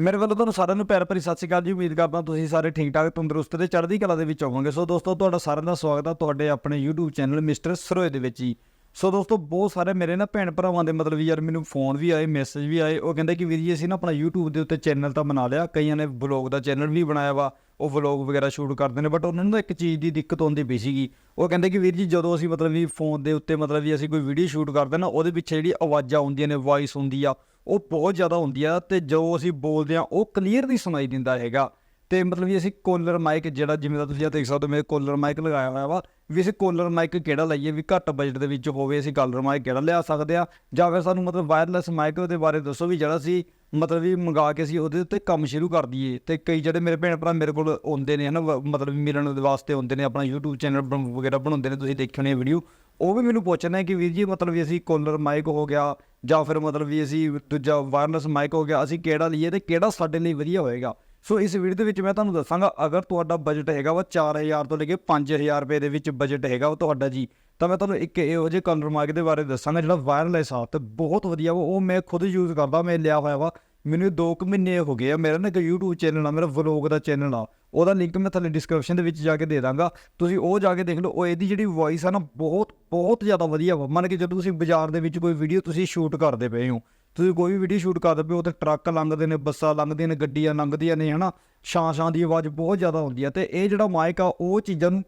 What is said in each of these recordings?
ਮੇਰੇ ਵੱਲੋਂ ਤੁਹਾਨੂੰ ਸਾਰਿਆਂ ਨੂੰ ਪਿਆਰ ਭਰੀ ਸਤਿ ਸ਼੍ਰੀ ਅਕਾਲ ਜੀ। ਉਮੀਦ ਕਰਦਾ ਤੁਸੀਂ ਸਾਰੇ ਠੀਕ ਠਾਕ, ਤੰਦਰੁਸਤ ਤੇ ਚੜ੍ਹਦੀ ਕਲਾ ਦੇ ਵਿੱਚ ਹੋਵੋਗੇ। ਸੋ ਦੋਸਤੋ, ਤੁਹਾਡਾ ਸਾਰਿਆਂ ਦਾ ਸਵਾਗਤ ਹੈ ਤੁਹਾਡੇ ਆਪਣੇ YouTube ਚੈਨਲ ਮਿਸਟਰ ਸਰੋਏ ਦੇ ਵਿੱਚ ਜੀ। ਸੋ ਦੋਸਤੋ, ਬਹੁਤ ਸਾਰੇ ਮੇਰੇ ਨਾ ਭੈਣ ਭਰਾਵਾਂ ਦੇ ਮਤਲਬ ਯਾਰ ਮੈਨੂੰ ਫੋਨ ਵੀ ਆਏ ਮੈਸੇਜ ਵੀ ਆਏ। ਉਹ ਕਹਿੰਦੇ ਕਿ ਵੀਰ ਜੀ, ਅਸੀਂ ਨਾ ਆਪਣਾ YouTube ਦੇ ਉੱਤੇ ਚੈਨਲ ਤਾਂ ਬਣਾ ਲਿਆ। ਕਈਆਂ ਨੇ ਵਲੌਗ ਦਾ ਚੈਨਲ ਵੀ ਬਣਾਇਆ ਵਾ, ਉਹ ਵਲੌਗ ਵਗੈਰਾ ਸ਼ੂਟ ਕਰਦੇ ਨੇ। ਬਟ ਉਹਨਾਂ ਨੂੰ ਤਾਂ ਇੱਕ ਚੀਜ਼ ਦੀ ਦਿੱਕਤ ਆਉਂਦੀ ਪਈ ਸੀਗੀ। ਉਹ ਕਹਿੰਦੇ ਕਿ ਵੀਰ ਜੀ, ਜਦੋਂ ਅਸੀਂ ਮਤਲਬ ਵੀ ਫੋਨ ਦੇ ਉੱਤੇ ਮਤਲਬ ਵੀ ਅਸੀਂ ਕੋਈ ਵੀਡੀਓ ਸ਼ੂਟ ਕਰਦੇ ਨਾ, ਉਹਦੇ ਪਿੱਛੇ ਜਿਹੜੀ ਆਵਾਜ਼ਾਂ ਆਉਂਦੀਆਂ ਨੇ ਵਾਇਸ ਹੁੰਦੀ ਆ ਉਹ ਬਹੁਤ ਜ਼ਿਆਦਾ ਹੁੰਦੀ ਆ ਤੇ ਜੋ ਅਸੀਂ ਬੋਲਦੇ ਆ ਉਹ ਕਲੀਅਰ ਨਹੀਂ ਸੁਣਾਈ ਦਿੰਦਾ ਹੈਗਾ। ਤੇ ਮਤਲਬ ਵੀ ਅਸੀਂ ਕੋਲਰ ਮਾਈਕ ਜਿਹੜਾ ਜਿਵੇਂ ਦਾ ਤੁਸੀਂ ਆ ਦੇਖ ਸਕਦੇ ਹੋ ਮੇਰੇ ਕੋਲਰ ਮਾਈਕ ਲਗਾਇਆ ਹੋਇਆ ਵਾ, ਵੀ ਅਸੀਂ ਕੋਲਰ ਮਾਈਕ ਕਿਹੜਾ ਲਈਏ, ਵੀ ਘੱਟ ਬਜਟ ਦੇ ਵਿੱਚ ਹੋਵੇ, ਅਸੀਂ ਕਾਲਰ ਮਾਈਕ ਕਿਹੜਾ ਲਿਆ ਸਕਦੇ ਆ, ਜਾਂ ਫਿਰ ਸਾਨੂੰ ਮਤਲਬ ਵਾਇਰਲੈਸ ਮਾਈਕ ਦੇ ਬਾਰੇ ਦੱਸੋ ਵੀ ਜਿਹੜਾ ਸੀ ਮਤਲਬ ਵੀ ਮੰਗਾ ਕੇ ਅਸੀਂ ਉਹਦੇ ਉੱਤੇ ਕੰਮ ਸ਼ੁਰੂ ਕਰ ਦਈਏ। ਤੇ ਕਈ ਜਿਹੜੇ ਮੇਰੇ ਭੈਣ ਭਰਾ ਮੇਰੇ ਕੋਲ ਆਉਂਦੇ ਨੇ ਹਨਾ, ਵ- ਮਤਲਬ ਮਿਲਣ ਦੇ ਵਾਸਤੇ ਆਉਂਦੇ ਨੇ, ਆਪਣਾ YouTube ਚੈਨਲ ਵਗੈਰਾ ਬਣਾਉਂਦੇ ਨੇ, ਤੁਸੀਂ ਦੇਖੇ ਹੋਣੇ ਵੀਡੀਓ ਉਹ ਵੀ ਮੈਨੂੰ ਪੁੱਛਦੇ ਨੇ ਕਿ ਵੀਰ ਜੀ ਮਤਲਬ ਵੀ ਅਸੀਂ ਕੋਲਰ ਮਾਈਕ ਹੋ ਗਿਆ ਜਾਂ ਫਿਰ ਮਤਲਬ ਵੀ ਅਸੀਂ ਦੂਜਾ ਵਾਇਰਲੈਸ ਮਾਈਕ ਹੋ ਗਿਆ, ਅਸੀਂ ਕਿਹੜਾ ਲਈਏ ਤੇ ਕਿਹੜਾ ਸਾਡੇ ਲਈ ਵਧੀਆ ਹੋਏਗਾ। ਸੋ ਇਸ ਵੀਡੀਓ ਦੇ ਵਿੱਚ ਮੈਂ ਤੁਹਾਨੂੰ ਦੱਸਾਂਗਾ, ਅਗਰ ਤੁਹਾਡਾ ਬਜਟ ਹੈਗਾ ਵਾ 4000 ਤੋਂ ਲੈ ਕੇ 5000 ਰੁਪਏ ਦੇ ਵਿੱਚ ਬਜਟ ਹੈਗਾ ਉਹ ਤੁਹਾਡਾ ਜੀ, ਤਾਂ ਮੈਂ ਤੁਹਾਨੂੰ ਇੱਕ ਇਹੋ ਜਿਹੇ ਕਲਰ ਮਾਈਕ ਦੇ ਬਾਰੇ ਦੱਸਾਂਗਾ ਜਿਹੜਾ ਵਾਇਰਲੈਸ ਆ, ਤੇ ਬਹੁਤ ਵਧੀਆ ਵਾ, ਉਹ ਮੈਂ ਖੁਦ ਯੂਜ਼ ਕਰਦਾ, ਮੈਂ ਲਿਆ ਹੋਇਆ ਵਾ। ਮੈਨੂੰ 2 ਕੁ ਮਹੀਨੇ ਹੋ ਗਏ ਆ, ਮੇਰਾ ਨਾ ਇੱਕ YouTube ਚੈਨਲ ਆ, ਮੇਰਾ ਵਲੌਗ ਦਾ ਚੈਨਲ ਆ, ਉਹਦਾ ਲਿੰਕ ਮੈਂ ਥੱਲੇ ਡਿਸਕ੍ਰਿਪਸ਼ਨ ਦੇ ਵਿੱਚ ਜਾ ਕੇ ਦੇ ਦਾਂਗਾ। ਤੁਸੀਂ ਉਹ ਜਾ ਕੇ ਦੇਖ ਲਓ, ਉਹ ਇਹਦੀ ਜਿਹੜੀ ਵੌਇਸ ਆ ਨਾ, ਬਹੁਤ ਬਹੁਤ ਜ਼ਿਆਦਾ ਵਧੀਆ ਵਾ। ਮੰਨ ਕੇ ਜਦੋਂ ਤੁਸੀਂ ਬਾਜ਼ਾਰ ਦੇ ਵਿੱਚ ਕੋਈ ਵੀਡੀਓ ਤੁਸੀਂ ਸ਼ੂਟ ਕਰਦੇ ਪਏ ਹੋ। ਤੁਸੀਂ ਕੋਈ ਵੀ ਵੀਡੀਓ ਸ਼ੂਟ ਕਰਦੇ ਪਏ ਹੋ ਤੇ ਟਰੱਕ ਲੰਘਦੇ ਨੇ, ਬੱਸਾਂ ਲੰਘਦੀਆਂ ਨੇ, ਗੱਡੀਆਂ ਲੰਘਦੀਆਂ ਨੇ, ਹਨਾ? ਛਾਂ ਛਾਂ ਦੀ ਆਵਾਜ਼ ਬਹੁਤ ਜ਼ਿਆਦਾ ਹੁੰਦੀ ਆ। ਤੇ ਇਹ ਜਿਹੜਾ ਮਾਈਕ ਆ, ਉਹ ਚੀਜ਼ਾਂ ਨੂੰ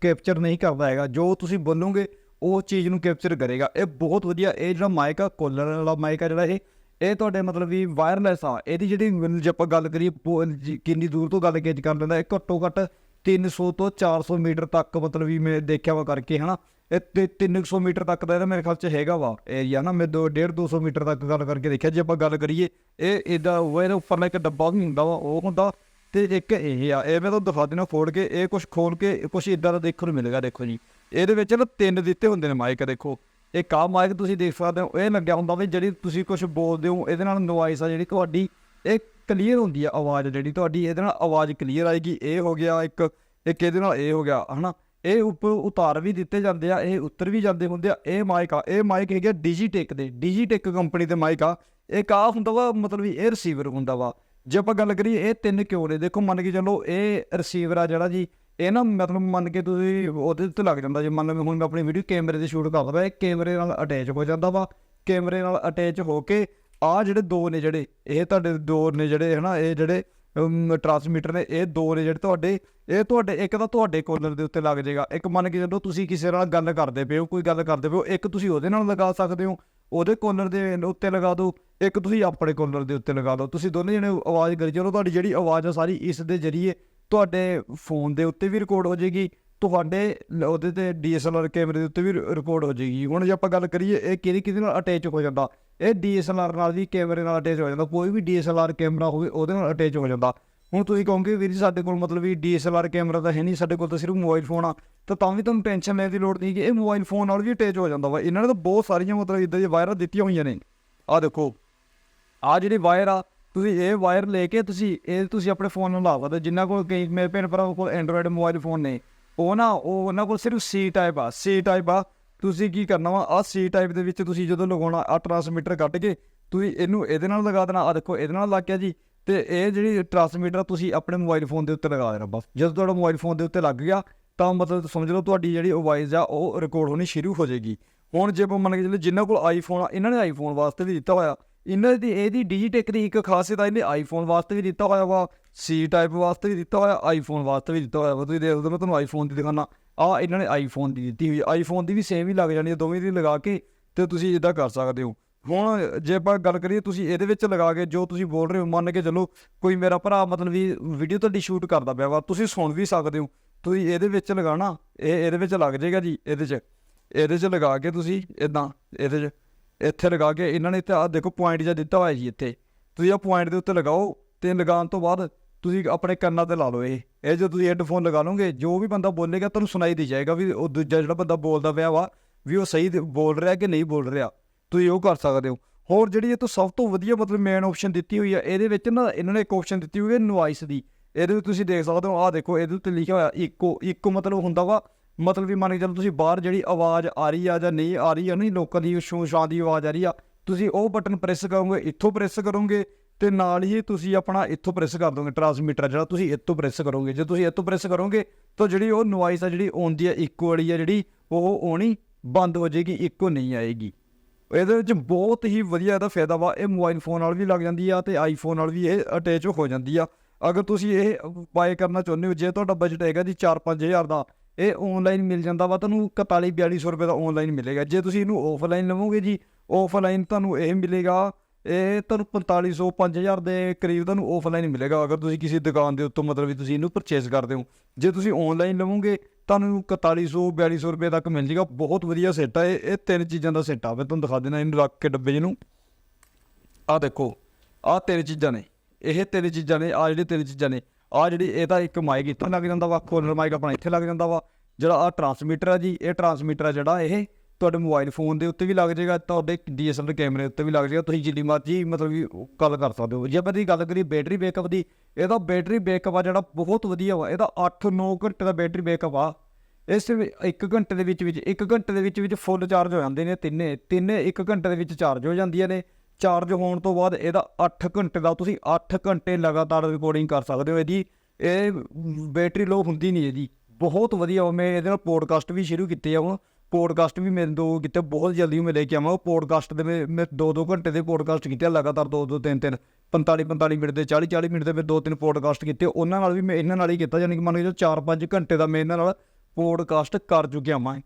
ਕੈਪਚਰ ਨਹੀਂ ਕਰਦਾ ਹੈਗਾ। ਜੋ ਤੁਸੀਂ ਬੋਲੋਗੇ, ਉਹ ਚੀਜ਼ ਨੂੰ ਕੈਪਚਰ ਕਰੇਗਾ। ਇਹ ਬਹੁਤ ਵਧੀਆ, ਇਹ ਜਿਹੜਾ ਮਾਈਕ ਆ ਕੋਲਰ ਵਾਲਾ ਮਾਈਕ ਆ ਜਿਹੜਾ ਇਹ ਇਹ ਤੁਹਾਡੇ ਮਤਲਬ ਵੀ ਵਾਇਰਲੈਸ ਆ। ਇਹਦੀ ਜਿਹੜੀ ਜੇ ਆਪਾਂ ਗੱਲ ਕਰੀਏ ਕਿੰਨੀ ਦੂਰ ਤੋਂ ਗੱਲ ਕੇਜ ਕਰ ਲੈਂਦਾ ਇਹ ਘੱਟੋ ਘੱਟ 300 ਤੋਂ 400 ਮੀਟਰ ਤੱਕ ਮਤਲਬ ਵੀ ਮੈਂ ਦੇਖਿਆ ਵਾ ਕਰਕੇ, ਹਨਾ? ਇਹ ਤੇ 300 ਮੀਟਰ ਤੱਕ ਦਾ ਇਹਦਾ ਮੇਰੇ ਖਿਆਲ ਚ ਹੈਗਾ ਵਾ ਏਰੀਆ ਨਾ ਮੈਂ 2 1.5 200 ਮੀਟਰ ਤੱਕ ਗੱਲ ਕਰਕੇ ਦੇਖਿਆ। ਜੇ ਆਪਾਂ ਗੱਲ ਕਰੀਏ, ਇਹ ਇਹਦਾ ਉਹ ਇਹਦੇ ਉੱਪਰਲਾ ਇੱਕ ਡੱਬਾ ਵੀ ਹੁੰਦਾ ਵਾ, ਉਹ ਹੁੰਦਾ ਤੇ ਇੱਕ ਇਹ ਆ। ਇਹ ਮੈਂ ਤੁਹਾਨੂੰ ਦਿਖਾ ਦੇਣਾ ਫੋੜ ਕੇ, ਇਹ ਕੁਝ ਖੋਲ ਕੇ ਕੁਝ ਇਦਾਂ ਦਾ ਦੇਖਣ ਨੂੰ ਮਿਲੇਗਾ ਦੇਖੋ ਜੀ। ਇਹਦੇ ਵਿੱਚ ਨਾ ਤਿੰਨ ਦਿੱਤੇ ਹੁੰਦੇ ਨੇ ਮਾਈਕ, ਦੇਖੋ। ਇਹ ਆ ਮਾਈਕ ਤੁਸੀਂ ਦੇਖ ਸਕਦੇ ਹੋ, ਇਹ ਲੱਗਿਆ ਹੁੰਦਾ ਵੀ ਜਿਹੜੀ ਤੁਸੀਂ ਕੁਝ ਬੋਲਦੇ ਹੋ, ਇਹਦੇ ਨਾਲ ਨੋਇਸ ਆ ਜਿਹੜੀ ਤੁਹਾਡੀ, ਇਹ ਕਲੀਅਰ ਹੁੰਦੀ ਆ ਆਵਾਜ਼ ਜਿਹੜੀ ਤੁਹਾਡੀ, ਇਹਦੇ ਨਾਲ ਆਵਾਜ਼ ਕਲੀਅਰ ਆਏਗੀ, ਇਹ ਹੋ ਗਿਆ ਇੱਕ ਇੱਕ ਇਹਦੇ ਨਾਲ ਇਹ ਹੋ ਗਿਆ, ਹਨਾ? ਇਹ ਉੱਪਰ ਉਤਾਰ ਵੀ ਦਿੱਤੇ ਜਾਂਦੇ ਆ, ਇਹ ਉੱਤਰ ਵੀ ਜਾਂਦੇ ਹੁੰਦੇ ਆ, ਇਹ ਮਾਈਕ ਆ, ਇਹ ਮਾਈਕ ਹੈਗਾ ਡਿਜੀਟੈਕ ਦੇ ਡਿਜੀਟੈਕ ਕੰਪਨੀ ਦੇ ਮਾਈਕ ਆ। ਇਹ ਕਾ ਹੁੰਦਾ ਵਾ, ਮਤਲਬ ਵੀ ਇਹ ਰਿਸੀਵਰ ਹੁੰਦਾ ਵਾ। ਜੇ ਆਪਾਂ ਗੱਲ ਕਰੀਏ, ਇਹ ਤਿੰਨ ਕਿਉਂ ਨੇ? ਦੇਖੋ ਮੰਨ ਕੇ ਚੱਲੋ, ਇਹ ਰਿਸੀਵਰ ਆ ਜਿਹੜਾ ਜੀ ਇਹ ਨਾ ਮਤਲਬ ਮੰਨ ਕੇ ਤੁਸੀਂ ਉਹਦੇ ਉੱਤੇ ਲੱਗ ਜਾਂਦਾ ਜੇ ਮੰਨ ਲਓ ਹੁਣ ਮੈਂ ਆਪਣੀ ਵੀਡੀਓ ਕੈਮਰੇ ਤੇ ਸ਼ੂਟ ਕਰਦਾ ਵਾ ਇਹ ਕੈਮਰੇ ਨਾਲ ਅਟੈਚ ਹੋ ਜਾਂਦਾ ਵਾ ਕੈਮਰੇ ਨਾਲ ਅਟੈਚ ਹੋ ਕੇ ਆ ਜਿਹੜੇ ਦੋ ਨੇ ਜਿਹੜੇ, ਇਹ ਤੁਹਾਡੇ ਦੋ ਨੇ ਜਿਹੜੇ ਹਨਾ, ਇਹ ਜਿਹੜੇ ਟਰਾਂਸਮੀਟਰ ਨੇ, ਇਹ ਦੋ ਨੇ ਜਿਹੜੇ ਤੁਹਾਡੇ, ਇਹ ਤੁਹਾਡੇ, ਇੱਕ ਤਾਂ ਤੁਹਾਡੇ ਕੋਲਰ ਦੇ ਉੱਤੇ ਲੱਗ ਜਾਏਗਾ। ਇੱਕ ਮੰਨ ਕੇ ਜਦੋਂ ਤੁਸੀਂ ਕਿਸੇ ਨਾਲ ਗੱਲ ਕਰਦੇ ਪਏ ਹੋ, ਕੋਈ ਗੱਲ ਕਰਦੇ ਪਏ ਹੋ, ਇੱਕ ਤੁਸੀਂ ਉਹਦੇ ਨਾਲ ਲਗਾ ਸਕਦੇ ਹੋ, ਉਹਦੇ ਕੋਲਰ ਦੇ ਉੱਤੇ ਲਗਾ ਦਿਓ ਇੱਕ ਤੁਸੀਂ ਆਪਣੇ ਕੋਲਰ ਦੇ ਉੱਤੇ ਲਗਾ ਦਿਓ ਤੁਸੀਂ ਦੋਨੇ ਜਣੇ ਆਵਾਜ਼ ਕਰੀ ਚਲੋ ਤੁਹਾਡੀ ਜਿਹੜੀ ਆਵਾਜ਼ ਆ ਸਾਰੀ ਇਸ ਦੇ ਜ਼ਰੀਏ ਤੁਹਾਡੇ ਫੋਨ ਦੇ ਉੱਤੇ ਵੀ ਰਿਕਾਰਡ ਹੋ ਜਾਏਗੀ, ਤੁਹਾਡੇ ਲ- ਉਹਦੇ ਤੇ DSLR ਕੈਮਰੇ ਦੇ ਉੱਤੇ ਵੀ ਰਿਕਾਰਡ ਹੋ ਜਾਏਗੀ। ਹੁਣ ਜੇ ਆਪਾਂ ਗੱਲ ਕਰੀਏ, ਇਹ ਕਿਹਦੀ ਕਿਹਦੇ ਨਾਲ ਅਟੈਚ ਹੋ ਜਾਂਦਾ? ਇਹ DSLR ਨਾਲ ਵੀ ਕੈਮਰੇ ਨਾਲ ਅਟੈਚ ਹੋ ਜਾਂਦਾ। ਕੋਈ ਵੀ DSLR ਕੈਮਰਾ ਹੋਵੇ, ਉਹਦੇ ਨਾਲ ਅਟੈਚ ਹੋ ਜਾਂਦਾ। ਹੁਣ ਤੁਸੀਂ ਕਹੋਗੇ ਵੀਰ ਜੀ, ਸਾਡੇ ਕੋਲ ਮਤਲਬ ਵੀ DSLR ਕੈਮਰਾ ਤਾਂ ਹੈ ਨਹੀਂ, ਸਾਡੇ ਕੋਲ ਤਾਂ ਸਿਰਫ ਮੋਬਾਈਲ ਫੋਨ ਆ। ਤਾਂ ਤਾਂ ਵੀ ਤੁਹਾਨੂੰ ਟੈਨਸ਼ਨ ਲੈਣ ਦੀ ਲੋੜ ਨਹੀਂ ਕਿ ਇਹ ਮੋਬਾਈਲ ਫੋਨ ਨਾਲ ਵੀ ਅਟੈਚ ਹੋ ਜਾਂਦਾ ਵਾ। ਇਹਨਾਂ ਨੇ ਤਾਂ ਬਹੁਤ ਸਾਰੀਆਂ ਮਤਲਬ ਇਦਾਂ ਦੀਆਂ ਵਾਇਰਾਂ ਦਿੱਤੀਆਂ ਹੋਈਆਂ ਨੇ। ਆਹ ਦੇਖੋ ਆ ਜਿਹੜੀ ਵਾਇਰ ਆ ਤੁਸੀਂ ਇਹ ਵਾਇਰ ਲੈ ਕੇ ਤੁਸੀਂ ਇਹ ਤੁਸੀਂ ਆਪਣੇ ਫੋਨ ਨੂੰ ਲਾ ਸਕਦੇ ਜਿਨ੍ਹਾਂ ਕੋਲ ਕਈ ਮੇਰੇ ਭੈਣ ਭਰਾਵਾਂ ਕੋਲ ਐਂਡਰੋਇਡ ਮੋਬਾਈਲ ਫੋਨ ਨੇ, ਉਹ ਨਾ, ਉਹ ਉਹਨਾਂ ਕੋਲ ਸਿਰਫ ਸੀ ਟਾਈਪ ਆ ਸੀ ਟਾਈਪ ਆ। ਤੁਸੀਂ ਕੀ ਕਰਨਾ ਵਾ ਆ ਸੀ ਟਾਈਪ ਦੇ ਵਿੱਚ ਤੁਸੀਂ ਜਦੋਂ ਲਗਾਉਣਾ ਆ ਟਰਾਂਸਮੀਟਰ ਕੱਢ ਕੇ, ਤੁਸੀਂ ਇਹਨੂੰ ਇਹਦੇ ਨਾਲ ਲਗਾ ਦੇਣਾ ਆ ਦੇਖੋ ਇਹਦੇ ਨਾਲ ਲੱਗ ਗਿਆ ਜੀ। ਤੇ ਇਹ ਜਿਹੜੀ ਟਰਾਂਸਮਿਟਰ ਤੁਸੀਂ ਆਪਣੇ ਮੋਬਾਈਲ ਫੋਨ ਦੇ ਉੱਤੇ ਲਗਾ ਦੇਣਾ ਬਸ। ਜਦੋਂ ਤੁਹਾਡਾ ਮੋਬਾਈਲ ਫੋਨ ਦੇ ਉੱਤੇ ਲੱਗ ਗਿਆ, ਤਾਂ ਮਤਲਬ ਸਮਝ ਲਓ ਤੁਹਾਡੀ ਜਿਹੜੀ ਆਵਾਜ਼ ਆ, ਉਹ ਰਿਕਾਰਡ ਹੋਣੀ ਸ਼ੁਰੂ ਹੋ ਜਾਏਗੀ। ਹੁਣ ਜੇ ਮੰਨ ਕੇ ਚੱਲੋ ਜਿਨ੍ਹਾਂ ਕੋਲ ਆਈਫੋਨ ਆ, ਇਹਨਾਂ ਨੇ ਆਈਫੋਨ ਵਾਸਤੇ ਵੀ ਦਿੱਤਾ ਹੋਇਆ। ਇਹਨਾਂ ਦੀ, ਇਹਦੀ ਡਿਜੀਟੈਕ ਦੀ ਇੱਕ ਖਾਸੀਅਤ ਆ, ਇਹਨੇ ਆਈਫੋਨ ਵਾਸਤੇ ਵੀ ਦਿੱਤਾ ਹੋਇਆ ਵਾ ਸੀ ਟਾਈਪ ਵਾਸਤੇ ਵੀ ਦਿੱਤਾ ਹੋਇਆ ਆਈਫੋਨ ਵਾਸਤੇ ਵੀ ਦਿੱਤਾ ਹੋਇਆ ਵਾ। ਤੁਸੀਂ ਦੇਖ ਲਓ ਮੈਂ ਤੁਹਾਨੂੰ ਆਈਫੋਨ ਦੀ ਦਿਖਾਣਾ ਆ ਇਹਨਾਂ ਨੇ ਆਈਫੋਨ ਦੀ ਦਿੱਤੀ ਹੋਈ ਆਈਫੋਨ ਦੀ ਵੀ ਸੇਮ ਹੀ ਲੱਗ ਜਾਣੀ ਹੈ ਦੋਵੇਂ ਦੀ ਲਗਾ ਕੇ ਤੇ ਤੁਸੀਂ ਇਦਾਂ ਕਰ ਸਕਦੇ ਹੋ। ਹੁਣ ਜੇ ਆਪਾਂ ਗੱਲ ਕਰੀਏ, ਤੁਸੀਂ ਇਹਦੇ ਵਿੱਚ ਲਗਾ ਕੇ ਜੋ ਤੁਸੀਂ ਬੋਲ ਰਹੇ ਹੋ, ਮੰਨ ਕੇ ਚੱਲੋ, ਕੋਈ ਮੇਰਾ ਭਰਾ ਮਤਲਬ ਵੀ ਵੀਡੀਓ ਤੁਹਾਡੀ ਸ਼ੂਟ ਕਰਦਾ ਪਿਆ ਵਾ, ਤੁਸੀਂ ਸੁਣ ਵੀ ਸਕਦੇ ਹੋ। ਤੁਸੀਂ ਇਹਦੇ ਵਿੱਚ ਲਗਾਣਾ ਇਹ ਇਹਦੇ ਵਿੱਚ ਲੱਗ ਜਾਏਗਾ ਜੀ, ਇਹਦੇ 'ਚ। ਇਹਦੇ 'ਚ ਲਗਾ ਕੇ ਤੁਸੀਂ ਇਦਾਂ ਇਹਦੇ 'ਚ। ਇੱਥੇ ਲਗਾ ਕੇ ਇਹਨਾਂ ਨੇ ਤੇ ਆਹ ਦੇਖੋ ਪੁਆਇੰਟ ਜਿਹਾ ਦਿੱਤਾ ਹੋਇਆ ਜੀ ਇੱਥੇ। ਤੁਸੀਂ ਆਹ ਪੁਆਇੰਟ ਦੇ ਉੱਤੇ ਲਗਾਓ ਤੇ ਲਗਾਉਣ ਤੋਂ ਬਾਅਦ ਤੁਸੀਂ ਆਪਣੇ ਕੰਨਾਂ ਤੇ ਲਾ ਲਓ ਇਹ। ਇਹ ਜੋ ਤੁਸੀਂ ਹੈੱਡਫੋਨ ਲਗਾ ਲਓਗੇ, ਜੋ ਵੀ ਬੰਦਾ ਬੋਲੇਗਾ ਤੁਹਾਨੂੰ ਸੁਣਾਈ ਦੇ ਜਾਏਗਾ ਵੀ ਉਹ ਦੂਜਾ ਜਿਹੜਾ ਬੰਦਾ ਬੋਲਦਾ ਪਿਆ ਵਾ ਵੀ ਉਹ ਸਹੀ ਬੋਲ ਰਿਹਾ ਕਿ ਨਹੀਂ ਬੋਲ ਰਿਹਾ। ਤੁਸੀਂ ਉਹ ਕਰ ਸਕਦੇ ਹੋ। ਹੋਰ ਜਿਹੜੀ ਇਹ ਤੋਂ ਸਭ ਤੋਂ ਵਧੀਆ ਮਤਲਬ ਮੇਨ ਆਪਸ਼ਨ ਦਿੱਤੀ ਹੋਈ ਆ, ਇਹਦੇ ਵਿੱਚ ਨਾ ਇਹਨਾਂ ਨੇ ਇੱਕ ਆਪਸ਼ਨ ਦਿੱਤੀ ਹੋਈ ਹੈ ਨੋਇਸ ਦੀ। ਇਹਦੇ ਵਿੱਚ ਤੁਸੀਂ ਦੇਖ ਸਕਦੇ ਹੋ, ਆਹ ਦੇਖੋ ਇਹਦੇ ਉੱਤੇ ਲਿਖਿਆ ਹੋਇਆ, ਇੱਕੋ ਇੱਕੋ ਮਤਲਬ ਹੁੰਦਾ ਵਾ ਮਤਲਬ ਵੀ ਮੰਨ ਕੇ ਚੱਲੋ ਤੁਸੀਂ ਬਾਹਰ ਜਿਹੜੀ ਆਵਾਜ਼ ਆ ਰਹੀ ਆ ਜਾਂ ਨਹੀਂ ਆ ਰਹੀ ਆ, ਨਹੀਂ ਲੋਕਾਂ ਦੀ ਸ਼ੂ, ਸ਼ਾਂ ਦੀ ਆਵਾਜ਼ ਆ ਰਹੀ ਆ, ਤੁਸੀਂ ਉਹ ਬਟਨ ਪ੍ਰੈਸ ਕਰੋਗੇ, ਇੱਥੋਂ ਪ੍ਰੈਸ ਕਰੋਗੇ ਤੇ ਨਾਲ ਹੀ ਤੁਸੀਂ ਆਪਣਾ ਇੱਥੋਂ ਪ੍ਰੈਸ ਕਰ ਦੋਗੇ ਟਰਾਂਸਮੀਟਰ ਜਿਹੜਾ ਤੁਸੀਂ ਇੱਥੋਂ ਪ੍ਰੈਸ ਕਰੋਗੇ। ਜੇ ਤੁਸੀਂ ਇੱਥੋਂ ਪ੍ਰੈਸ ਕਰੋਗੇ ਤਾਂ ਜਿਹੜੀ ਉਹ ਨੋਇਸ ਆ ਜਿਹੜੀ ਆਉਂਦੀ ਆ ਇੱਕੋ ਵਾਲੀ ਆ ਜਿਹੜੀ, ਉਹ ਆਉਣੀ ਬੰਦ ਹੋ ਜਾਏਗੀ ਇੱਕੋ ਨਹੀਂ ਆਏਗੀ। ਇਹਦੇ ਵਿੱਚ ਬਹੁਤ ਹੀ ਵਧੀਆ ਇਹਦਾ ਫਾਇਦਾ ਵਾ, ਇਹ ਮੋਬਾਈਲ ਫੋਨ ਨਾਲ ਵੀ ਲੱਗ ਜਾਂਦੀ ਆ ਤੇ ਆਈਫੋਨ ਨਾਲ ਵੀ ਇਹ ਅਟੈਚ ਹੋ ਜਾਂਦੀ ਆ। ਅਗਰ ਤੁਸੀਂ ਇਹ ਬਾਏ ਕਰਨਾ ਚਾਹੁੰਦੇ ਹੋ, ਜੇ ਤੁਹਾਡਾ ਬਜਟ ਹੈਗਾ ਜੀ 4-5000 ਦਾ ਇਹ ਆਨਲਾਈਨ ਮਿਲ ਜਾਂਦਾ ਵਾ, ਤੁਹਾਨੂੰ 41 4200 ਰੁਪਏ ਦਾ ਆਨਲਾਈਨ ਮਿਲੇਗਾ। ਜੇ ਤੁਸੀਂ ਇਹਨੂੰ ਆਫਲਾਈਨ ਲਵੋਗੇ ਜੀ ਆਫਲਾਈਨ ਤੁਹਾਨੂੰ ਇਹ ਮਿਲੇਗਾ, ਇਹ ਤੁਹਾਨੂੰ 4500 5000 ਦੇ ਕਰੀਬ ਤੁਹਾਨੂੰ ਆਫਲਾਈਨ ਮਿਲੇਗਾ, ਅਗਰ ਤੁਸੀਂ ਕਿਸੇ ਦੁਕਾਨ ਦੇ ਉੱਤੋਂ ਮਤਲਬ ਵੀ ਤੁਸੀਂ ਇਹਨੂੰ ਪਰਚੇਸ ਕਰਦੇ ਹੋ। ਜੇ ਤੁਸੀਂ ਆਨਲਾਈਨ ਲਵੋਗੇ, ਤੁਹਾਨੂੰ 4100 4200 ਰੁਪਏ ਤੱਕ ਮਿਲ ਜਾਏਗਾ ਬਹੁਤ ਵਧੀਆ ਸੈੱਟ ਆ, ਇਹ ਇਹ ਤਿੰਨ ਚੀਜ਼ਾਂ ਦਾ ਸੈੱਟ ਆ। ਮੈਂ ਤੁਹਾਨੂੰ ਦਿਖਾ ਦੇਣਾ ਇਹਨੂੰ ਰੱਖ ਕੇ ਡੱਬੇ ਜਿਹਨੂੰ। ਆਹ ਦੇਖੋ, ਆਹ ਤਿੰਨ ਚੀਜ਼ਾਂ ਨੇ, ਇਹ ਤਿੰਨ ਚੀਜ਼ਾਂ ਨੇ, ਆਹ ਜਿਹੜੇ ਤਿੰਨ ਚੀਜ਼ਾਂ ਨੇ ਆਹ ਜਿਹੜੀ ਇਹ ਤਾਂ ਇੱਕ ਮਾਈਕ ਇੱਥੇ ਲੱਗ ਜਾਂਦਾ ਵਾ ਕੋਲਰ ਮਾਈਕ ਆਪਣਾ ਇੱਥੇ ਲੱਗ ਜਾਂਦਾ ਵਾ। ਜਿਹੜਾ ਆਹ ਟਰਾਂਸਮੀਟਰ ਆ ਜੀ, ਇਹ ਟਰਾਂਸਮੀਟਰ ਆ ਜਿਹੜਾ ਇਹ ਤੁਹਾਡੇ ਮੋਬਾਈਲ ਫੋਨ ਦੇ ਉੱਤੇ ਵੀ ਲੱਗ ਜਾਏਗਾ ਤੁਹਾਡੇ ਡੀਐਸਐਲਆਰ ਕੈਮਰੇ ਉੱਤੇ ਵੀ ਲੱਗ ਜਾਏਗਾ ਤੁਸੀਂ ਜਿੰਨੀ ਮਰਜ਼ੀ ਮਤਲਬ ਵੀ ਉਹ ਗੱਲ ਕਰ ਸਕਦੇ ਹੋ। ਜੇ ਆਪਾਂ ਦੀ ਗੱਲ ਕਰੀਏ ਬੈਟਰੀ ਬੈਕਅਪ ਦੀ, ਇਹਦਾ ਬੈਟਰੀ ਬੈਕਅਪ ਆ ਜਿਹੜਾ ਬਹੁਤ ਵਧੀਆ ਵਾ, ਇਹਦਾ 8-9 ਘੰਟੇ ਦਾ ਬੈਟਰੀ ਬੈਕਅਪ ਆ। ਇਸ ਇੱਕ ਘੰਟੇ ਦੇ ਵਿੱਚ ਵਿੱਚ 1 ਘੰਟੇ ਦੇ ਵਿੱਚ ਵਿੱਚ ਫੁੱਲ ਚਾਰਜ ਹੋ ਜਾਂਦੇ ਨੇ ਤਿੰਨੇ ਤਿੰਨੇ ਇੱਕ ਘੰਟੇ ਦੇ ਵਿੱਚ ਚਾਰਜ ਹੋ ਜਾਂਦੀਆਂ ਨੇ। ਚਾਰਜ ਹੋਣ ਤੋਂ ਬਾਅਦ ਇਹਦਾ 8 ਘੰਟੇ ਦਾ, ਤੁਸੀਂ 8 ਘੰਟੇ ਲਗਾਤਾਰ ਰਿਕਾਰਡਿੰਗ ਕਰ ਸਕਦੇ ਹੋ ਇਹਦੀ। ਇਹ ਬੈਟਰੀ ਲੋ ਹੁੰਦੀ ਨਹੀਂ ਇਹਦੀ। ਬਹੁਤ ਵਧੀਆ, ਉਹ ਮੈਂ ਇਹਦੇ ਨਾਲ ਪੋਡਕਾਸਟ ਵੀ ਸ਼ੁਰੂ ਕੀਤੇ ਆ। ਹੁਣ ਪੋਡਕਾਸਟ ਵੀ ਮੇਰੇ ਦੋ ਕੀਤੇ, ਬਹੁਤ ਜਲਦੀ ਮੈਂ ਲੈ ਕੇ ਆਵਾਂ। ਉਹ ਪੋਡਕਾਸਟ ਦੇ ਮੈਂ ਮੈਂ 2-2 ਘੰਟੇ ਦੇ ਪੋਡਕਾਸਟ ਕੀਤੇ ਲਗਾਤਾਰ 2-2 3-3 45-45 ਮਿੰਟ ਦੇ 40-40 ਮਿੰਟ ਦੇ ਮੈਂ ਦੋ ਤਿੰਨ ਪੋਡਕਾਸਟ ਕੀਤੇ। ਉਹਨਾਂ ਨਾਲ ਵੀ ਮੈਂ, ਇਹਨਾਂ ਨਾਲ ਹੀ ਕੀਤਾ ਯਾਨੀ ਕਿ ਮੰਨ ਲਓ 4-5 ਘੰਟੇ ਦਾ ਮੈਂ ਇਹਨਾਂ ਨਾਲ ਪੋਡਕਾਸਟ ਕਰ ਚੁੱਕਿਆ ਮੈਂ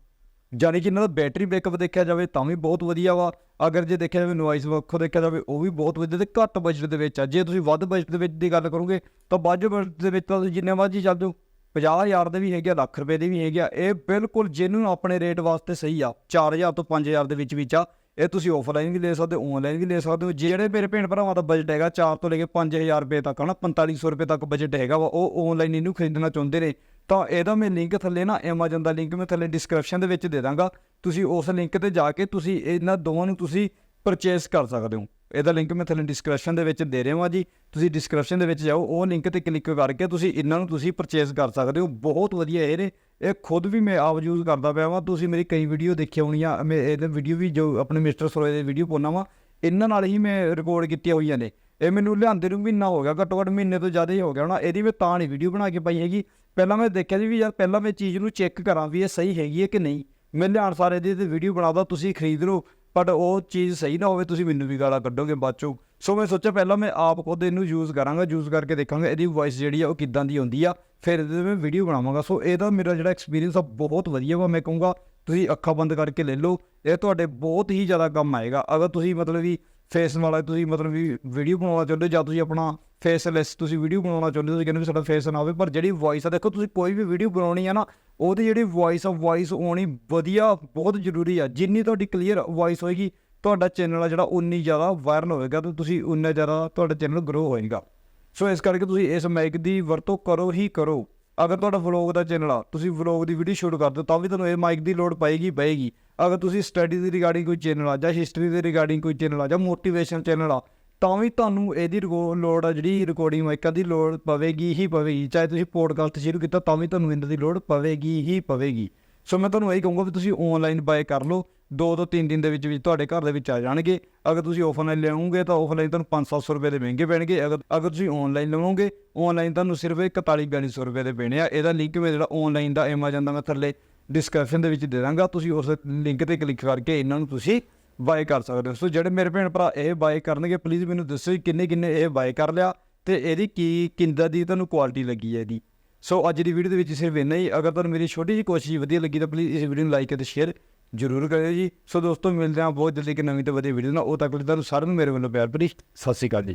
ਜਾਨੀ ਕਿ ਇਹਨਾਂ ਦਾ ਬੈਟਰੀ ਬੈਕਅਪ ਦੇਖਿਆ ਜਾਵੇ ਤਾਂ ਵੀ ਬਹੁਤ ਵਧੀਆ ਵਾ। ਅਗਰ ਜੇ ਦੇਖਿਆ ਜਾਵੇ ਨੋਇਸ ਵੱਖੋ ਦੇਖਿਆ ਜਾਵੇ, ਉਹ ਵੀ ਬਹੁਤ ਵਧੀਆ ਤੇ ਘੱਟ ਬਜਟ ਦੇ ਵਿੱਚ ਆ। ਜੇ ਤੁਸੀਂ ਵੱਧ ਬਜਟ ਦੇ ਵਿੱਚ ਦੀ ਗੱਲ ਕਰੋਗੇ, ਤਾਂ ਵੱਧ ਬਜਟ ਦੇ ਵਿੱਚ ਤਾਂ ਤੁਸੀਂ ਜਿੰਨੇ ਮਰਜ਼ੀ ਚੱਲ ਜਾਓ। 50000 ਦੇ ਵੀ ਹੈਗੇ ਆ, ਲੱਖ ਰੁਪਏ ਦੇ ਵੀ ਹੈਗੇ ਆ। ਇਹ ਬਿਲਕੁਲ ਜਿਹਨੂੰ ਆਪਣੇ ਰੇਟ ਵਾਸਤੇ ਸਹੀ ਆ। 4000 ਤੋਂ 5000 ਦੇ ਵਿੱਚ ਵਿੱਚ ਆ। ਇਹ ਤੁਸੀਂ ਆਫਲਾਈਨ ਵੀ ਲੈ ਸਕਦੇ ਹੋ ਆਨਲਾਈਨ ਵੀ ਲੈ ਸਕਦੇ ਹੋ। ਜਿਹੜੇ ਮੇਰੇ ਭੈਣ ਭਰਾਵਾਂ ਦਾ ਬਜਟ ਹੈਗਾ 4 ਤੋਂ ਲੈ ਕੇ 5000 ਰੁਪਏ ਤੱਕ ਹਨਾ 4500 ਰੁਪਏ ਤੱਕ ਬਜਟ ਹੈਗਾ ਵਾ, ਉਹ ਆਨਲਾਈਨ ਇਹਨੂੰ ਖਰੀਦਣਾ ਚਾਹੁੰਦੇ ਨੇ। ਤਾਂ ਇਹਦਾ ਮੈਂ ਲਿੰਕ ਥੱਲੇ ਨਾ Amazon ਦਾ ਲਿੰਕ ਮੈਂ ਥੱਲੇ ਡਿਸਕ੍ਰਿਪਸ਼ਨ ਦੇ ਵਿੱਚ ਦੇ ਦਾਂਗਾ। ਤੁਸੀਂ ਉਸ ਲਿੰਕ ਤੇ ਜਾ ਕੇ ਤੁਸੀਂ ਇਹਨਾਂ ਦੋਵਾਂ ਨੂੰ ਤੁਸੀਂ ਪਰਚੇਸ ਕਰ ਸਕਦੇ ਹੋ। ਇਹਦਾ ਲਿੰਕ ਮੈਂ ਥੱਲੇ ਡਿਸਕ੍ਰਿਪਸ਼ਨ ਦੇ ਵਿੱਚ ਦੇ ਰਿਹਾ ਹਾਂ ਜੀ। ਤੁਸੀਂ ਡਿਸਕ੍ਰਿਪਸ਼ਨ ਦੇ ਵਿੱਚ ਜਾਓ, ਉਹ ਲਿੰਕ ਤੇ ਕਲਿੱਕ ਕਰਕੇ ਤੁਸੀਂ ਇਹਨਾਂ ਨੂੰ ਤੁਸੀਂ ਪਰਚੇਸ ਕਰ ਸਕਦੇ ਹੋ। ਬਹੁਤ ਵਧੀਆ ਇਹ ਨੇ। ਇਹ ਖੁਦ ਵੀ ਮੈਂ ਆਪ ਯੂਜ਼ ਕਰਦਾ ਪਿਆ ਵਾਂ। ਤੁਸੀਂ ਮੇਰੀ ਕਈ ਵੀਡੀਓ ਦੇਖੀ ਹੋਣੀਆਂ। ਮੈਂ ਇਹਦੇ ਵੀਡੀਓ ਵੀ ਜੋ ਆਪਣੇ ਮਿਸਟਰ ਸਰੋਏ ਦੇ ਵੀਡੀਓ ਪਾਉਣਾ ਵਾਂ। ਇਹਨਾਂ ਨਾਲ ਹੀ ਮੈਂ ਰਿਕਾਰਡ ਕੀਤੀਆਂ ਹੋਈਆਂ ਨੇ। ਇਹ ਮੈਨੂੰ ਲਿਆਂਦੇ ਨੂੰ ਮਹੀਨਾ ਹੋ ਗਿਆ, ਘੱਟੋ ਘੱਟ ਮਹੀਨੇ ਤੋਂ ਜ਼ਿਆਦਾ ਹੀ ਹੋ ਗਿਆ ਹੋਣਾ। ਇਹਦੀ ਮੈਂ ਤਾਂ ਨਹੀਂ ਵੀਡੀਓ ਬਣਾ ਕੇ ਪਾਈ ਹੈਗੀ। ਪਹਿਲਾਂ ਮੈਂ ਦੇਖਿਆ ਸੀ ਵੀ ਯਾਰ ਪਹਿਲਾਂ ਮੈਂ ਚੀਜ਼ ਨੂੰ ਚੈੱਕ ਕਰਾਂ ਵੀ ਇਹ ਸਹੀ ਹੈਗੀ ਹੈ ਕਿ ਨਹੀਂ। ਮੈਂ ਲਿਆਉਣ ਸਾਰੇ ਦੀ ਤੇ ਵੀਡੀਓ ਬਣਾਦਾ ਤੁਸੀਂ ਖਰੀਦ ਲਓ ਬਟ ਉਹ ਚੀਜ਼ ਸਹੀ ਨਾ ਹੋਵੇ, ਤੁਸੀਂ ਮੈਨੂੰ ਵੀ ਗਾਲਾਂ ਕੱਢੋਗੇ ਬਾਅਦ ਚੋਂ। ਸੋ ਮੈਂ ਸੋਚਿਆ ਪਹਿਲਾਂ ਮੈਂ ਆਪ ਖੁਦ ਇਹਨੂੰ ਯੂਜ਼ ਕਰਾਂਗਾ ਯੂਜ਼ ਕਰਕੇ ਦੇਖਾਂਗਾ ਇਹਦੀ ਵੌਇਸ ਜਿਹੜੀ ਆ ਉਹ ਕਿੱਦਾਂ ਦੀ ਹੁੰਦੀ ਆ, ਫਿਰ ਇਹਦੇ ਤੇ ਮੈਂ ਵੀਡੀਓ ਬਣਾਵਾਂਗਾ। ਸੋ ਇਹਦਾ ਮੇਰਾ ਜਿਹੜਾ ਐਕਸਪੀਰੀਅੰਸ ਆ ਬਹੁਤ ਵਧੀਆ ਵਾ, ਮੈਂ ਕਹੂੰਗਾ, ਤੁਸੀਂ ਅੱਖਾਂ ਬੰਦ ਕਰਕੇ ਲੈ ਲਓ। ਇਹ ਤੁਹਾਡੇ ਬਹੁਤ ਹੀ ਜ਼ਿਆਦਾ ਕੰਮ ਆਏਗਾ। ਅਗਰ ਤੁਸੀਂ ਮਤਲਬ ਵੀ ਫੇਸ ਵਾਲਾ ਤੁਸੀਂ ਮਤਲਬ ਵੀ ਵੀਡੀਓ ਬਣਾਉਣਾ ਚਾਹੁੰਦੇ ਹੋ ਜਾਂ ਤੁਸੀਂ ਆਪਣਾ ਫੇਸਲੈਸ ਤੁਸੀਂ ਵੀਡੀਓ ਬਣਾਉਣਾ ਚਾਹੁੰਦੇ ਹੋ, ਤੁਸੀਂ ਕਹਿੰਦੇ ਵੀ ਸਾਡਾ ਫੇਸ ਨਾ ਹੋਵੇ, ਪਰ ਜਿਹੜੀ ਵੌਇਸ ਆ, ਦੇਖੋ ਤੁਸੀਂ ਕੋਈ ਵੀ ਵੀਡੀਓ ਬਣਾਉਣੀ ਆ ਨਾ, ਉਹਦੀ ਜਿਹੜੀ ਵੌਇਸ ਆ ਵੌਇਸ ਆਉਣੀ ਵਧੀਆ, ਬਹੁਤ ਜ਼ਰੂਰੀ ਆ। ਜਿੰਨੀ ਤੁਹਾਡੀ ਕਲੀਅਰ ਵੌਇਸ ਹੋਏਗੀ, ਤੁਹਾਡਾ ਚੈਨਲ ਆ ਜਿਹੜਾ ਉਨੀ ਜ਼ਿਆਦਾ ਵਾਇਰਲ ਹੋਵੇਗਾ ਤੇ ਤੁਸੀਂ ਉਨਾ ਜ਼ਿਆਦਾ ਤੁਹਾਡਾ ਚੈਨਲ ਗਰੋ ਹੋਏਗਾ। ਸੋ ਇਸ ਕਰਕੇ ਤੁਸੀਂ ਇਸ ਮਾਈਕ ਦੀ ਵਰਤੋਂ ਕਰੋ ਹੀ ਕਰੋ। ਅਗਰ ਤੁਹਾਡਾ ਵਲੌਗ ਦਾ ਚੈਨਲ ਆ, ਤੁਸੀਂ ਵਲੌਗ ਦੀ ਵੀਡੀਓ ਸ਼ੂਟ ਕਰਦੇ ਹੋ ਤਾਂ ਵੀ ਤੁਹਾਨੂੰ ਇਹ ਮਾਈਕ ਦੀ ਲੋੜ ਪਏਗੀ ਪਏਗੀ। ਅਗਰ ਤੁਸੀਂ ਸਟੱਡੀ ਦੀ ਰਿਗਾਰਡਿੰਗ ਕੋਈ ਚੈਨਲ ਆ ਜਾਂ ਹਿਸਟਰੀ ਦੇ ਰਿਗਾਰਡਿੰਗ ਕੋਈ ਚੈਨਲ ਆ ਜਾਂ ਮੋਟੀਵੇਸ਼ਨ ਚੈਨਲ ਆ, ਤਾਂ ਵੀ ਤੁਹਾਨੂੰ ਇਹਦੀ ਰਿਕੋ- ਲੋੜ ਆ ਜਿਹੜੀ ਰਿਕਾਰਡਿੰਗ ਮਾਈਕਾਂ ਦੀ ਲੋੜ ਪਵੇਗੀ ਹੀ ਪਵੇਗੀ। ਚਾਹੇ ਤੁਸੀਂ ਪੋਡਕਾਸਟ ਸ਼ੁਰੂ ਕੀਤਾ, ਤਾਂ ਵੀ ਤੁਹਾਨੂੰ ਇਹਨਾਂ ਦੀ ਲੋੜ ਪਵੇਗੀ ਹੀ ਪਵੇਗੀ। ਸੋ ਮੈਂ ਤੁਹਾਨੂੰ ਇਹੀ ਕਹੂੰਗਾ ਵੀ ਤੁਸੀਂ ਆਨਲਾਈਨ ਬਾਏ ਕਰ ਲਓ। ਦੋ ਤੋਂ ਤਿੰਨ ਦਿਨ ਦੇ ਵਿੱਚ ਵਿੱਚ ਤੁਹਾਡੇ ਘਰ ਦੇ ਵਿੱਚ ਆ ਜਾਣਗੇ। ਅਗਰ ਤੁਸੀਂ ਆਫਲਾਈਨ ਲੈਵੋਗੇ, ਤਾਂ ਆਫਲਾਈਨ ਤੁਹਾਨੂੰ 5-700 ਰੁਪਏ ਦੇ ਮਹਿੰਗੇ ਪੈਣਗੇ। ਅਗਰ ਅਗਰ ਤੁਸੀਂ ਆਨਲਾਈਨ ਲਵੋਗੇ ਆਨਲਾਈਨ ਤੁਹਾਨੂੰ ਸਿਰਫ 41-4200 ਰੁਪਏ ਦੇ ਪੈਣੇ ਆ। ਇਹਦਾ ਲਿੰਕ ਮੈਂ ਜਿਹੜਾ ਆਨਲਾਈਨ ਦਾ, Amazon ਦਾ ਮੈਂ ਥੱਲੇ ਡਿਸਕ੍ਰਿਪਸ਼ਨ ਦੇ ਵਿੱਚ ਦੇ ਦਾਂਗਾ। ਤੁਸੀਂ ਉਸ ਲਿੰਕ ਤੇ ਕਲਿੱਕ ਕਰਕੇ ਇਹਨਾਂ ਨੂੰ ਤੁਸੀਂ ਬਾਏ ਕਰ ਸਕਦੇ ਹੋ। ਸੋ ਜਿਹੜੇ ਮੇਰੇ ਭੈਣ ਭਰਾ ਇਹ ਬਾਏ ਕਰਨਗੇ ਪਲੀਜ਼ ਮੈਨੂੰ ਦੱਸੋ ਕਿ ਕਿੰਨੇ ਕਿੰਨੇ ਇਹ ਬਾਏ ਕਰ ਲਿਆ ਤੇ ਇਹਦੀ ਕੀ ਕਿੰਦਾ ਦੀ ਤੁਹਾਨੂੰ ਕੁਆਲਿਟੀ ਲੱਗੀ ਹੈ ਇਹਦੀ। ਸੋ ਅੱਜ ਦੀ ਵੀਡੀਓ ਦੇ ਵਿੱਚ ਸਿਰਫ ਇੰਨਾ ਹੀ। ਅਗਰ ਤੁਹਾਨੂੰ ਮੇਰੀ ਛੋਟੀ ਜਿਹੀ ਕੋਸ਼ਿਸ਼ ਵਧੀਆ ਲੱਗੀ ਤਾਂ ਪਲੀਜ਼ ਇਸ ਵੀਡੀਓ ਨੂੰ ਲਾਈਕ ਅਤੇ ਸ਼ੇਅਰ ਜ਼ਰੂਰ ਕਰਿਓ ਜੀ। ਸੋ ਦੋਸਤੋ, ਮਿਲਦੇ ਹਾਂ ਬਹੁਤ ਜਲਦੀ ਇੱਕ ਨਵੀਂ ਤੇ ਵਧੀਆ ਵੀਡੀਓ ਨਾਲ। ਉਹ ਤੱਕ ਲਈ ਤੁਹਾਨੂੰ ਸਾਰਿਆਂ ਨੂੰ ਮੇਰੇ ਵੱਲੋਂ ਪਿਆਰ ਭਰੀ ਸਤਿ ਸ਼੍ਰੀ ਅਕਾਲ ਜੀ।